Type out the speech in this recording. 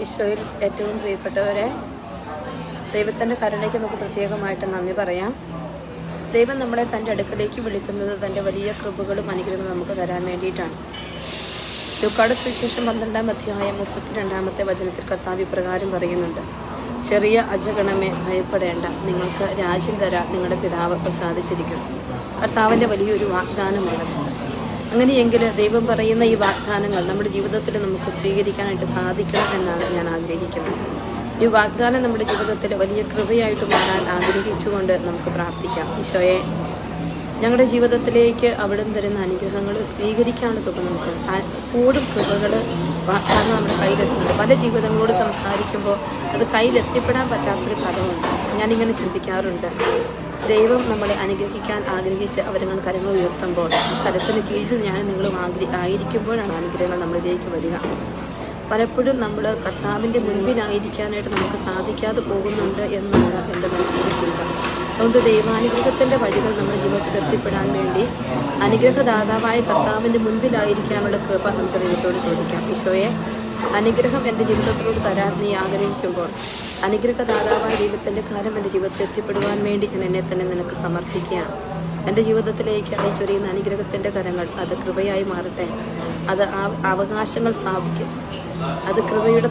ഈശോയിൽ ഏറ്റവും പ്രിയപ്പെട്ടവരെ ദൈവത്തിന്റെ കരുണയ്ക്ക് നമുക്ക് പ്രത്യേകമായിട്ട് നന്ദി പറയാം. ദൈവം നമ്മളെ തന്റെ അടുക്കലേക്ക് വിളിക്കുന്നത് തന്റെ വലിയ കൃപകളും അനുഗ്രഹങ്ങളും നമുക്ക് തരാൻ വേണ്ടിയിട്ടാണ്. ലുക്കാട് സുവിശേഷം പന്ത്രണ്ടാം അധ്യായം മുപ്പത്തിരണ്ടാമത്തെ വചനത്തിൽ കർത്താവ് ഇപ്രകാരം പറയുന്നുണ്ട്. ചെറിയ അജഗണമേ ഭയപ്പെടേണ്ട. നിങ്ങൾക്ക് രാജ്യം തരാൻ നിങ്ങളുടെ പിതാവ് പ്രസാദിച്ചിരിക്കും കർത്താവിന്റെ വലിയൊരു വാഗ്ദാനമാണ്. അങ്ങനെയെങ്കിൽ ദൈവം പറയുന്ന ഈ വാഗ്ദാനങ്ങൾ നമ്മുടെ ജീവിതത്തിൽ നമുക്ക് സ്വീകരിക്കാനായിട്ട് സാധിക്കണം എന്നാണ് ഞാൻ ആഗ്രഹിക്കുന്നത്. ഈ വാഗ്ദാനം നമ്മുടെ ജീവിതത്തിൽ വലിയ കൃപയായിട്ട് മാറാൻ ആഗ്രഹിച്ചുകൊണ്ട് നമുക്ക് പ്രാർത്ഥിക്കാം. ഈശോയെ ഞങ്ങളുടെ ജീവിതത്തിലേക്ക് അവിടം തരുന്ന അനുഗ്രഹങ്ങൾ സ്വീകരിക്കാനുള്ള കൃപ നമുക്ക് കൂടും കൃപകൾ വാഗ്ദാനം നമ്മുടെ കയ്യിലെത്തുന്നുണ്ട്. പല ജീവിതങ്ങളോട് സംസാരിക്കുമ്പോൾ അത് കയ്യിലെത്തിപ്പെടാൻ പറ്റാത്തൊരു കഥമുണ്ട് ഞാനിങ്ങനെ ചിന്തിക്കാറുണ്ട്. ദൈവം നമ്മളെ അനുഗ്രഹിക്കാൻ ആഗ്രഹിച്ച് അവർ നിങ്ങൾ കരങ്ങൾ ഉയർത്തുമ്പോൾ കരത്തിന് കീഴിൽ ഞാൻ നിങ്ങളും ആഗ്ര ആയിരിക്കുമ്പോഴാണ് അനുഗ്രഹങ്ങൾ നമ്മളിലേക്ക് വരിക. പലപ്പോഴും നമ്മൾ കർത്താവിന്റെ മുൻപിലായിരിക്കാനായിട്ട് നമുക്ക് സാധിക്കാതെ പോകുന്നുണ്ട് എന്നാണ് എന്റെ മനസ്സിന്റെ ചിന്ത. അതുകൊണ്ട് ദൈവാനുഗ്രഹത്തിന്റെ വഴികൾ നമ്മുടെ ജീവിതത്തിൽ എത്തിപ്പെടാൻ വേണ്ടി അനുഗ്രഹദാതാവായ കർത്താവിന്റെ മുൻപിലായിരിക്കാനുള്ള കൃപ നമുക്ക് ദൈവത്തോട് ചോദിക്കാം. ഈശോയെ അനുഗ്രഹം എന്റെ ജീവിതത്തിലോട് തരാൻ നീ ആഗ്രഹിക്കുമ്പോൾ അനുഗ്രഹദാതാവായ ദൈവത്തിന്റെ കാലം എന്റെ ജീവിതത്തിൽ എത്തിപ്പെടുവാൻ വേണ്ടി ഞാൻ എന്നെ തന്നെ നിനക്ക് സമർപ്പിക്കുകയാണ്. എന്റെ ജീവിതത്തിലേക്ക് അയച്ചൊരിയുന്ന അനുഗ്രഹത്തിന്റെ കരങ്ങൾ അത് കൃപയായി മാറട്ടെ. അത് അവകാശങ്ങൾ സ്ഥാപിക്കും. അത് കൃപയുടെ